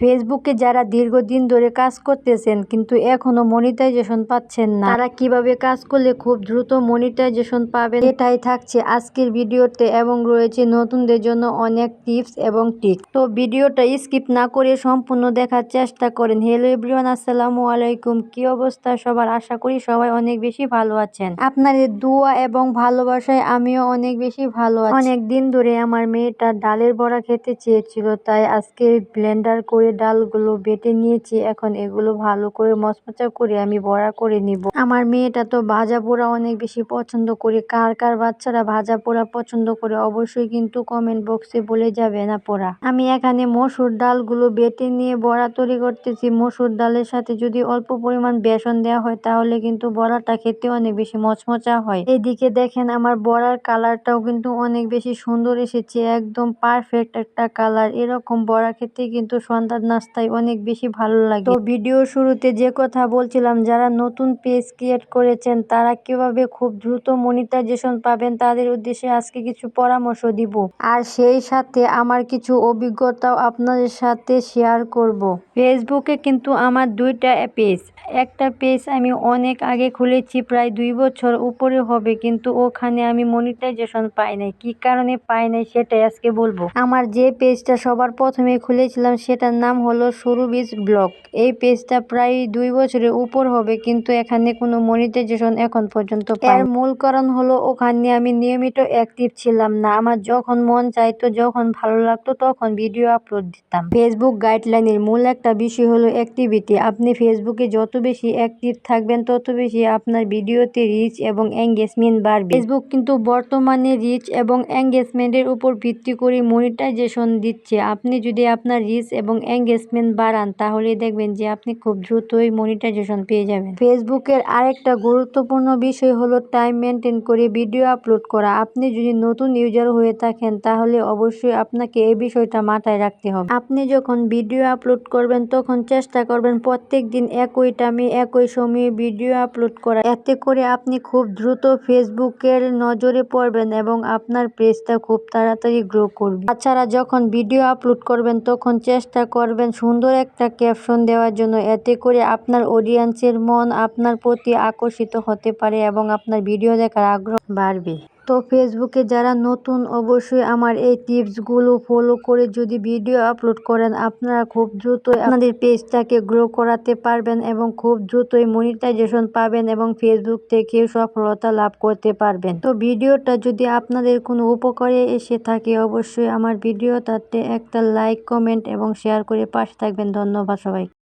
ফেসবুকে যারা দীর্ঘদিন ধরে কাজ করতেছেন, কিন্তু এখনও মনিটাইজেশন পাচ্ছেন না। তারা কীভাবে কাজ করলে খুব দ্রুত মনিটাইজেশন পাবেন? এটাই থাকছে আজকের ভিডিওতে এবং রয়েছে নতুনদের জন্য অনেক টিপস এবং টিক তো ভিডিওটা স্কিপ না করে সম্পূর্ণ দেখার চেষ্টা করেন। হ্যালো এভরিওয়ান আসসালামু আলাইকুম। কি অবস্থা সবার? আশা করি সবাই অনেক বেশি ভালো আছেন। আপনাদের দোয়া এবং ভালোবাসায় আমিও অনেক বেশি ভালো অনেক দিন ধরে আমার মেয়েটা ডালের বড়া খেতে চেয়েছিল, তাই আজকে ব্লেন্ডার করে ডালগুলো বেটে নিয়েছি। এখন এগুলো ভালো করে মচমচা করে আমি বড়া করে নিব। আমার মেয়েটা তো ভাজা পোড়া অনেক বেশি পছন্দ করে। কার কার বাচ্চারা ভাজা পোড়া পছন্দ করে অবশ্যই কিন্তু কমেন্ট বক্সে বলে যাবে না পোড়া। আমি এখানে মসুর ডালগুলো বেটে নিয়ে বড়া তৈরি করতেছি। মসুর ডালের সাথে যদি অল্প পরিমাণ বেসন দেওয়া হয় তাহলে কিন্তু বড়াটা খেতে অনেক বেশি মচমচা হয়। এদিকে দেখেন আমার বড়ার কালারটাও কিন্তু অনেক বেশি সুন্দর এসেছে। একদম পারফেক্ট একটা কালার। এরকম বড়া খেতে কিন্তু সন্ধ্যা নাস্তায় অনেক বেশি ভালো লাগে। তো ভিডিও শুরুতে যে কথা বলছিলাম, যারা নতুন পেজ ক্রিয়েট করেছেন, তারা কীভাবে খুব দ্রুত মনিটাইজেশন পাবেন, তাদের উদ্দেশ্যে আজকে কিছু পরামর্শ দিব। আর সেই সাথে আমার কিছু অভিজ্ঞতাও আপনাদের সাথে শেয়ার করব। ফেসবুকে কিন্তু আমার দুইটা পেজ একটা পেজ আমি অনেক আগে খুলেছি, প্রায় দুই বছর উপরে হবে, কিন্তু ওখানে আমি মনিটাইজেশন পাই নাই। কি কারণে পাই নাই সেটাই আজকে বলব। আমার যে পেজটা সবার প্রথমে খুলেছিলাম, সেটার নাম হলো সুরুবিজ ব্লগ এই পেজটা প্রায় দুই বছরের উপর হবে, কিন্তু এখানে কোনো মনিটাইজেশন এখন পর্যন্ত এর মূল কারণ হলো ওখানে আমি নিয়মিত অ্যাক্টিভ ছিলাম না। আমার যখন মন চাইতো, যখন ভালো লাগতো, তখন ভিডিও আপলোড দিতাম। ফেসবুক গাইডলাইনের মূল একটা বিষয় হলো অ্যাক্টিভিটি। আপনি ফেসবুকে যত বেশি অ্যাক্টিভ থাকবেন, তত বেশি আপনার ভিডিওতে রিচ এবং এঙ্গেজমেন্ট বাড়বে। ফেসবুক কিন্তু বর্তমানে রিচ এবং এঙ্গেজমেন্টের উপর ভিত্তি করে মনিটাইজেশন দিচ্ছে। আপনি যদি আপনার রিচ এবং এঙ্গেজমেন্ট বাড়ান তাহলে দেখবেন যে আপনি খুব দ্রুতই মনিটাইজেশন পেয়ে যাবেন। ফেসবুকের আরেকটা গুরুত্বপূর্ণ বিষয় হলো টাইম মেনটেন করে ভিডিও আপলোড করা। আপনি যদি নতুন ইউজার হয়ে থাকেন, তাহলে অবশ্যই আপনাকে এই বিষয়টা মাথায় রাখতে হবে। আপনি যখন ভিডিও আপলোড করবেন, তখন চেষ্টা করবেন প্রত্যেক দিন একই টাইমে, একই সময়ে ভিডিও আপলোড করা। এতে করে আপনি খুব দ্রুত ফেসবুকের নজরে পড়বেন এবং আপনার পেজটা খুব তাড়াতাড়ি গ্রো করবে। তাছাড়া যখন ভিডিও আপলোড করবেন, তখন চেষ্টা করবেন সুন্দর একটা ক্যাপশন দেওয়ার জন্য এতে করে আপনার অডিয়েন্সের মন আপনার প্রতি আকর্ষিত হতে পারে এবং আপনার ভিডিও দেখার আগ্রহ বাড়বে। তো ফেসবুকে যারা নতুন, অবশ্যই আমার এই টিপসগুলো ফলো করে যদি ভিডিও আপলোড করেন, আপনারা খুব দ্রুত আপনাদের পেজটাকে গ্রো করাতে পারবেন এবং খুব দ্রুতই মনিটাইজেশন পাবেন এবং ফেসবুক থেকে সফলতা লাভ করতে পারবেন। তো ভিডিওটা যদি আপনাদের কোনো উপকারে এসে থাকে, অবশ্যই আমার ভিডিওটাতে একটা লাইক, কমেন্ট এবং শেয়ার করে পাশে থাকবেন। ধন্যবাদ সবাই